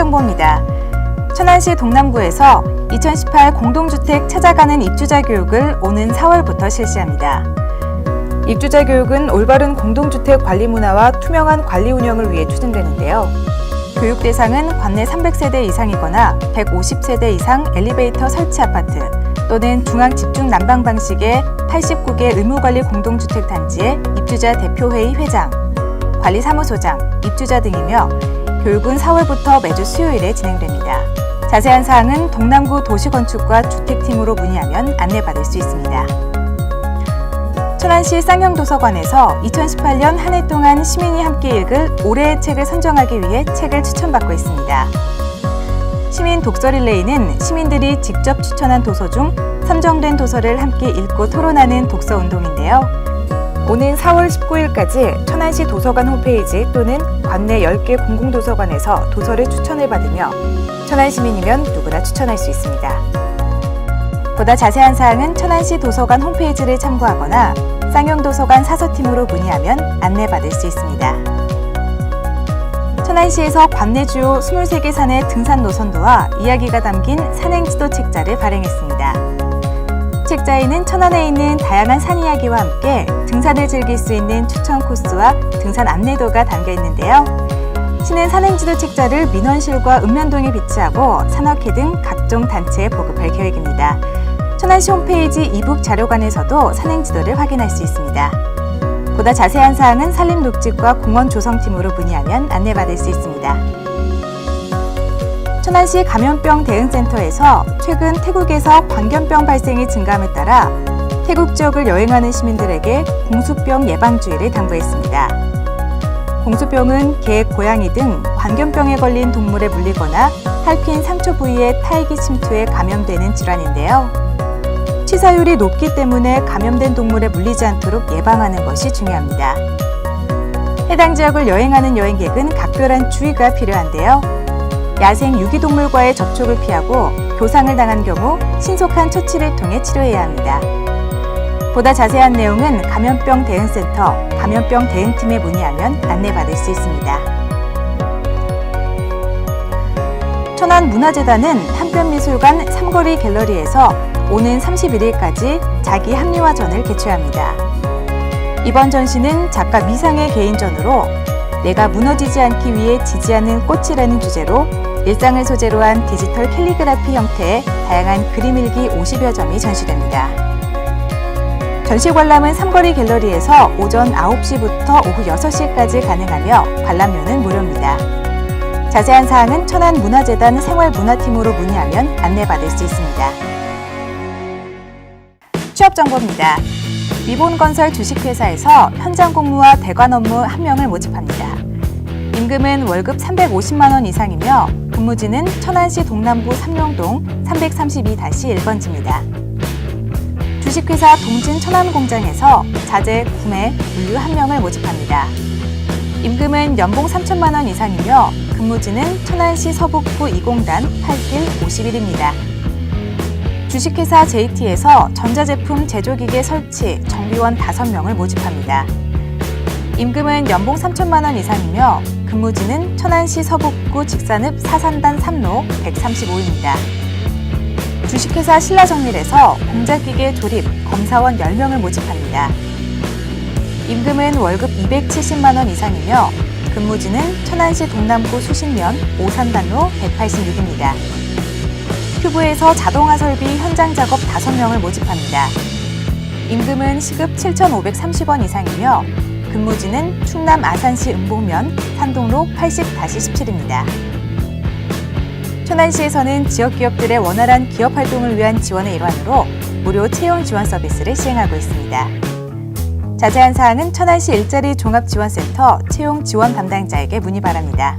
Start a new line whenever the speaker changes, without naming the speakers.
정보입니다. 천안시 동남구에서 2018 공동주택 찾아가는 입주자 교육을 오는 4월부터 실시합니다. 입주자 교육은 올바른 공동주택 관리 문화와 투명한 관리 운영을 위해 추진되는데요. 교육 대상은 관내 300세대 이상이거나 150세대 이상 엘리베이터 설치 아파트 또는 중앙 집중 난방 방식의 89개 의무관리 공동주택 단지의 입주자 대표회의 회장, 관리사무소장, 입주자 등이며 교육은 4월부터 매주 수요일에 진행됩니다. 자세한 사항은 동남구 도시건축과 주택팀으로 문의하면 안내받을 수 있습니다. 천안시 쌍용도서관에서 2018년 한 해 동안 시민이 함께 읽을 올해의 책을 선정하기 위해 책을 추천받고 있습니다. 시민 독서 릴레이는 시민들이 직접 추천한 도서 중 선정된 도서를 함께 읽고 토론하는 독서 운동인데요. 오는 4월 19일까지 천안시 도서관 홈페이지 또는 관내 10개 공공도서관에서 도서를 추천을 받으며 천안 시민이면 누구나 추천할 수 있습니다. 보다 자세한 사항은 천안시 도서관 홈페이지를 참고하거나 쌍용도서관 사서팀으로 문의하면 안내받을 수 있습니다. 천안시에서 관내 주요 23개 산의 등산 노선도와 이야기가 담긴 산행지도 책자를 발행했습니다. 책자에는 천안에 있는 다양한 산 이야기와 함께 등산을 즐길 수 있는 추천 코스와 등산 안내도가 담겨 있는데요. 시는 산행지도 책자를 민원실과 읍면동에 비치하고 산악회 등 각종 단체에 보급할 계획입니다. 천안시 홈페이지 이북 자료관에서도 산행지도를 확인할 수 있습니다. 보다 자세한 사항은 산림녹지과 공원 조성팀으로 문의하면 안내받을 수 있습니다. 천안시 감염병 대응센터에서 최근 태국에서 광견병 발생이 증가함에 따라 태국 지역을 여행하는 시민들에게 공수병 예방주의를 당부했습니다. 공수병은 개, 고양이 등 광견병에 걸린 동물에 물리거나 핥힌 상처 부위의 타액이 침투해 감염되는 질환인데요. 치사율이 높기 때문에 감염된 동물에 물리지 않도록 예방하는 것이 중요합니다. 해당 지역을 여행하는 여행객은 각별한 주의가 필요한데요. 야생 유기동물과의 접촉을 피하고 교상을 당한 경우 신속한 처치를 통해 치료해야 합니다. 보다 자세한 내용은 감염병 대응센터 감염병 대응팀에 문의하면 안내받을 수 있습니다. 천안문화재단은 한편미술관 삼거리 갤러리에서 오는 31일까지 자기 합리화전을 개최합니다. 이번 전시는 작가 미상의 개인전으로 내가 무너지지 않기 위해 지지하는 꽃이라는 주제로 일상을 소재로 한 디지털 캘리그라피 형태의 다양한 그림 일기 50여 점이 전시됩니다. 전시 관람은 삼거리 갤러리에서 오전 9시부터 오후 6시까지 가능하며 관람료는 무료입니다. 자세한 사항은 천안문화재단 생활문화팀으로 문의하면 안내받을 수 있습니다. 취업 정보입니다. 미본건설 주식회사에서 현장 공무와 대관 업무 한 명을 모집합니다. 임금은 월급 350만 원 이상이며 근무지는 천안시 동남구 삼룡동 332-1번지입니다. 주식회사 동진 천안공장에서 자재, 구매, 물류 한 명을 모집합니다. 임금은 연봉 3천만 원 이상이며 근무지는 천안시 서북구 2공단 8길 51입니다. 주식회사 JT에서 전자제품 제조기계 설치, 정비원 5명을 모집합니다. 임금은 연봉 3천만 원 이상이며 근무지는 천안시 서북구 직산읍 사산단 3로 135입니다. 주식회사 신라정밀에서 공작기계 조립, 검사원 10명을 모집합니다. 임금은 월급 270만 원 이상이며 근무지는 천안시 동남구 수신면 오산단로 186입니다. 큐브에서 자동화 설비 현장 작업 5명을 모집합니다. 임금은 시급 7,530원 이상이며 근무지는 충남 아산시 음봉면 산동로 80-17입니다. 천안시에서는 지역 기업들의 원활한 기업 활동을 위한 지원의 일환으로 무료 채용 지원 서비스를 시행하고 있습니다. 자세한 사항은 천안시 일자리 종합지원센터 채용 지원 담당자에게 문의 바랍니다.